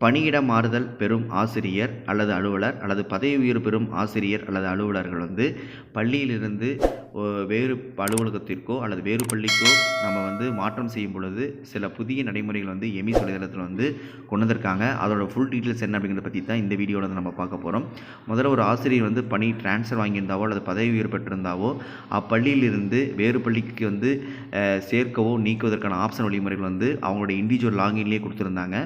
பணியிட மாறுதல் பெறும் ஆசிரியர் அல்லது அலுவலர் அல்லது பதவி உயர்வு பெறும் ஆசிரியர் அல்லது அலுவலர்கள் வந்து பள்ளியிலிருந்து வேறு அலுவலகத்திற்கோ அல்லது வேறு பள்ளிக்கோ நம்ம வந்து மாற்றம் செய்யும் பொழுது சில புதிய நடைமுறைகள் வந்து எமி வலைதளத்தில் வந்து கொண்டு வந்திருக்காங்க. அதோட ஃபுல் டீட்டெயில்ஸ் என்ன அப்படிங்கிறத பற்றி தான் இந்த வீடியோவில் வந்து நம்ம பார்க்க போகிறோம் முதல்ல ஒரு ஆசிரியர் வந்து பணி ட்ரான்ஸ்ஃபர் வாங்கியிருந்தாவோ அல்லது பதவி உயர்வு பெற்றிருந்தாவோ அப்பள்ளியிலிருந்து வேறு பள்ளிக்கு வந்து சேர்க்கவோ நீக்குவதற்கான ஆப்ஷன் வழிமுறைகள் வந்து அவங்களோட இண்டிவிஜுவல் லாகின்லேயே கொடுத்துருந்தாங்க.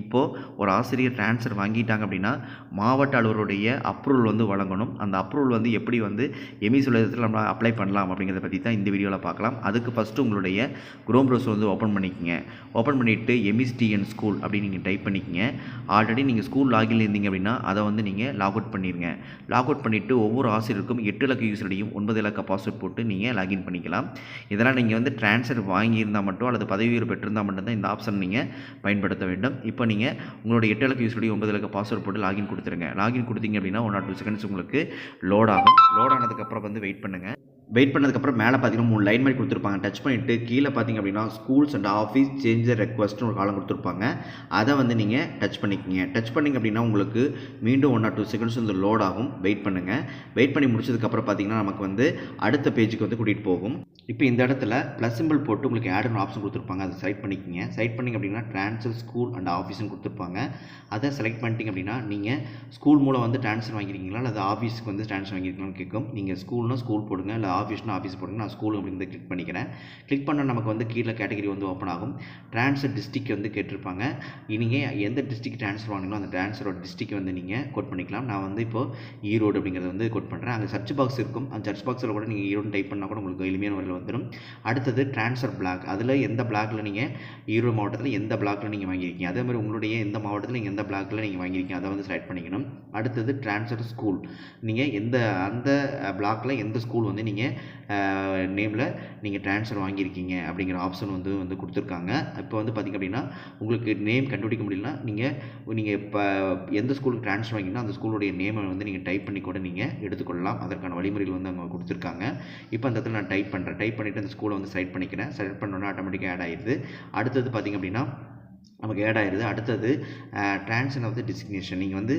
இப்போது ஒரு ஆசிரியர் ட்ரான்ஸ்ஃபர் வாங்கிட்டாங்க அப்படின்னா மாவட்ட அலுவலருடைய அப்ரூவல் வந்து வழங்கணும். அந்த அப்ரூவல் வந்து எப்படி வந்து எமி சுலகத்தில் நம்ம அப்ளை பண்ணலாம் அப்படிங்கிறத பற்றி தான் இந்த வீடியோவில் பார்க்கலாம். அதுக்கு ஃபஸ்ட்டு உங்களுடைய குரோம் ப்ரௌசர் வந்து ஓப்பன் பண்ணிக்கங்க. ஓப்பன் பண்ணிவிட்டு எம்இஸ்டிஎன் ஸ்கூல் அப்படின்னு நீங்கள் டைப் பண்ணிக்கோங்க. ஆல்ரெடி நீங்கள் ஸ்கூல் லாகின் இருந்தீங்க அப்படின்னா அதை வந்து நீங்கள் லாக் அவுட் பண்ணிடுங்க லாக் அவுட் பண்ணிவிட்டு ஒவ்வொரு ஆசிரியருக்கும் எட்டு இலக்க யூசரையும் ஒன்பது இலக்க பாஸ்வேர்ட் போட்டு நீங்கள் லாகின் பண்ணிக்கலாம். இதெல்லாம் நீங்கள் வந்து ட்ரான்ஸ்ஃபர் வாங்கியிருந்தால் மட்டும் அல்லது பதவி உயர்வு பெற்றிருந்தால் மட்டும்தான் இந்த ஆப்ஷன் நீங்கள் பயன்படுத்த வேண்டும். இப்போ நீங்கள் உங்களோட எட்டு இலக்கு யூஸ் ஒன்பது இலக்க பாஸ்வேர்ட் போட்டு லாகின் கொடுத்துருங்க. லாகின் கொடுத்தீங்க அப்படின்னா ஒன் ஆர் டூ செகண்ட்ஸ் உங்களுக்கு லோட் ஆகும். லோட் ஆனதுக்கப்புறம் வந்து வெயிட் பண்ணுங்கள் வெயிட் பண்ணதுக்கப்புறம் மேலே பார்த்தீங்கன்னா மூணு லைன் மாதிரி கொடுத்துருப்பாங்க. டச் பண்ணிவிட்டு கீழே பார்த்தீங்க அப்படின்னா ஸ்கூல்ஸ் அண்ட் ஆஃபீஸ் சேஞ்ச் ரெக்வஸ்ட்னு ஒரு காலம் கொடுத்துருப்பாங்க. அதை வந்து நீங்கள் டச் பண்ணிக்கிங்க. டச் பண்ணிங்க அப்படின்னா உங்களுக்கு மீண்டும் ஒன் ஆர் டூ செகண்ட்ஸ் வந்து லோட் ஆகும். வெயிட் பண்ணுங்கள் வெயிட் பண்ணி முடிச்சதுக்கப்புறம் பார்த்தீங்கன்னா நமக்கு வந்து அடுத்த பேஜுக்கு வந்து கூட்டிகிட்டு போகும். இப்போ இந்த இடத்துல ப்ளஸ் சிம்பிள் போட்டு உங்களுக்கு ஆடுன்னு ஆப்ஷன் கொடுத்துருப்பாங்க. அதை செலக்ட் பண்ணிக்கிங்க. செலக்ட் பண்ணிங்க அப்படின்னா ட்ரான்ஸ்ஃபர் ஸ்கூல் அண்ட் ஆஃபீஸ்னு கொடுத்துருப்பாங்க. அதை செலக்ட் பண்ணிட்டீங்க அப்படின்னா நீங்கள் ஸ்கூல் மூலம் வந்து ட்ரான்ஸ்ஃபர் வாங்கியிருக்கீங்களா அல்லது ஆஃபீஸ்க்கு வந்து ட்ரான்ஸ்ஃபர் வாங்கியிருக்கீங்களான்னு கேட்கும். நீங்கள் ஸ்கூல்னா ஸ்கூல் போடுங்க. இல்லை ஆஃபீஸ்னா ஆஃபீஸ் போடுங்க நான் ஸ்கூல் அப்படிங்கிறத கிளிக் பண்ணிக்கிறேன். கிளிக் பண்ணால் நமக்கு வந்து கீழே கேட்டகரி வந்து ஓப்பன் ஆகும். ட்ரான்ஸ்ஃபர் டிஸ்ட்ரிக் வந்து கேட்டிருப்பாங்க. நீங்கள் எந்த டிஸ்ட்ரிக் ட்ரான்ஸ்ஃபர் வாங்கினோ அந்த ட்ரான்ஸ்ஃபரோட டிஸ்ட்ரிக் வந்து நீங்கள் கோட் பண்ணிக்கலாம். நான் வந்து இப்போது ஈரோடு அப்படிங்கிறத வந்து கோட் பண்ணுறேன் அங்கே சர்ச் பாக்ஸ் இருக்கும். அந்த சர்ச் பாக்ஸில் கூட நீங்கள் ஈரோடு டைப் பண்ணால் கூட உங்களுக்கு எளிமையான வரையில் வந்துடும் அடுத்தது ட்ரான்ஸ்ஃபர் பிளாக் அதில் எந்த பிளாக்ல நீங்கள் ஈரோடு மாவட்டத்தில் எந்த பிளாக்ல நீங்கள் வாங்கியிருக்கீங்க? அதே மாதிரி உங்களுடைய எந்த மாவட்டத்தில் நீங்கள் எந்த பிளாக்கில் நீங்கள் வாங்கியிருக்கீங்க? அதை வந்து செலக்ட் பண்ணிக்கணும். அடுத்தது ட்ரான்ஸ்ஃபர் ஸ்கூல் நீங்கள் எந்த அந்த பிளாக்கில் எந்த ஸ்கூல் வந்து நீங்கள் நேமில் நீங்கள் ட்ரான்ஸ்ஃபர் வாங்கியிருக்கீங்க அப்படிங்கிற ஆப்ஷன் வந்து வந்து கொடுத்துருக்காங்க. இப்போ வந்து பார்த்திங்க அப்படின்னா உங்களுக்கு நேம் கண்டுபிடிக்க முடியலனா நீங்கள் நீங்கள் இப்போ எந்த ஸ்கூலுக்கு ட்ரான்ஸ்ஃபர் வாங்கினா அந்த ஸ்கூலுடைய நேமை வந்து நீங்கள் டைப் பண்ணி கூட நீங்கள் எடுத்துக்கொள்ளலாம். அதற்கான வழிமுறைகள் வந்து அவங்க கொடுத்துருக்காங்க. இப்போ அந்த இடத்துல நான் டைப் பண்ணுறேன் டைப் பண்ணிவிட்டு அந்த ஸ்கூலை வந்து செலக்ட் பண்ணிக்கிறேன். செலக்ட் பண்ணோன்னா ஆட்டோமேட்டிக்காக ஆட் ஆயிடுது. அடுத்தது பார்த்திங்க அப்படின்னா நமக்கு ஆட் ஆயிடுது அடுத்தது ட்ரான்ஸ்ஃபர் ஆஃப் த டிசிக்னேஷன் நீங்கள் வந்து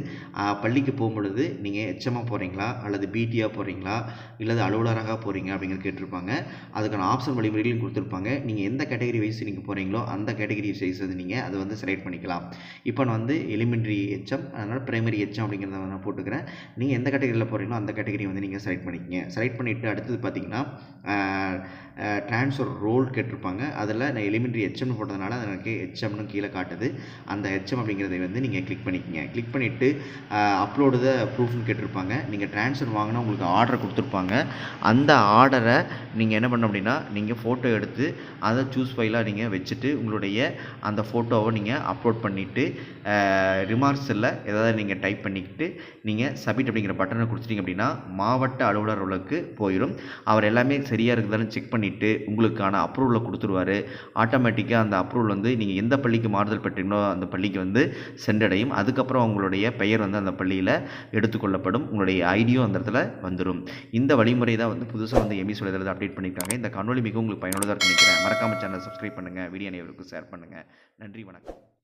பள்ளிக்கு போகும்பொழுது நீங்கள் எச்எம்மாக போகிறீங்களா அல்லது பிடியாக போகிறீங்களா இல்லது அலுவலராக போகிறீங்க அப்படிங்கிறது கேட்டிருப்பாங்க. அதுக்கான ஆப்ஷன் வழிமுறைகளையும் கொடுத்துருப்பாங்க. நீங்கள் எந்த கேட்டகரி வைஸ் நீங்கள் போகிறீங்களோ அந்த கேட்டகரி வைஸ் வந்து நீங்கள் அதை வந்து செலக்ட் பண்ணிக்கலாம். இப்போ நான் வந்து எலிமெண்ட்ரி ஹெச்எம் அதனால் பிரைமரி ஹெச்எம் அப்படிங்கிறத நான் போட்டுக்கிறேன். நீங்கள் எந்த கேட்டகரியில் போகிறீங்களோ அந்த கேட்டகரி வந்து நீங்கள் செலக்ட் பண்ணிக்கங்க. செலக்ட் பண்ணிவிட்டு அடுத்தது பார்த்தீங்கன்னா ட்ரான்ஸ்ஃபர் ரோல் கேட்டிருப்பாங்க. அதில் நான் எலிமெண்ட்ரி ஹெச்எம்னு போட்டதுனால அது எனக்கு ஹெச்எம்னு கீழே காட்டுது. அந்த ஹெச்எம் அப்படிங்கிறதை வந்து நீங்கள் கிளிக் பண்ணிக்கோங்க. கிளிக் பண்ணிவிட்டு அப்லோடு த ப்ரூஃப்னு கேட்டிருப்பாங்க. நீங்கள் ட்ரான்ஸ்ஃபர் வாங்கினா உங்களுக்கு ஆர்டர் கொடுத்துருப்பாங்க. அந்த ஆர்டரை நீங்கள் என்ன பண்ண அப்படின்னா நீங்கள் ஃபோட்டோ எடுத்து அதை சூஸ் ஃபைலாக நீங்கள் வச்சுட்டு உங்களுடைய அந்த ஃபோட்டோவை நீங்கள் அப்லோட் பண்ணிவிட்டு ரிமார்க்ஸில் ஏதாவது நீங்கள் டைப் பண்ணிக்கிட்டு நீங்கள் சப்மிட் அப்படிங்கிற பட்டனை கொடுத்துட்டீங்க அப்படின்னா மாவட்ட அலுவலர்களுக்கு போயிடும் அவர் எல்லாமே சரியாக இருக்குதான்னு செக் பண்ணிவிட்டு உங்களுக்கான அப்ரூவலை கொடுத்துருவார். ஆட்டோமேட்டிக்காக அந்த அப்ரூவல் வந்து நீங்கள் எந்த பள்ளிக்கு மாறுதல் பெற்றீங்களோ அந்த பள்ளிக்கு வந்து சென்றடையும். அதுக்கப்புறம் உங்களுடைய பெயர் வந்து அந்த பள்ளியில் எடுத்துக்கொள்ளப்படும் உங்களுடைய ஐடியும் அந்த இடத்துல வந்துடும் இந்த வழிமுறை தான் வந்து புதுசாக வந்து எமி சொல்லுறதை அப்டேட் பண்ணியிருக்காங்க. இந்த காணொலி மிகவும் உங்களுக்கு பயனுள்ளதாக நினைக்கிறேன். மறக்காமல் சேனல் சப்ஸ்கிரைப் பண்ணுங்கள் வீடியோ அனைவருக்கும் ஷேர் பண்ணுங்கள் நன்றி வணக்கம்.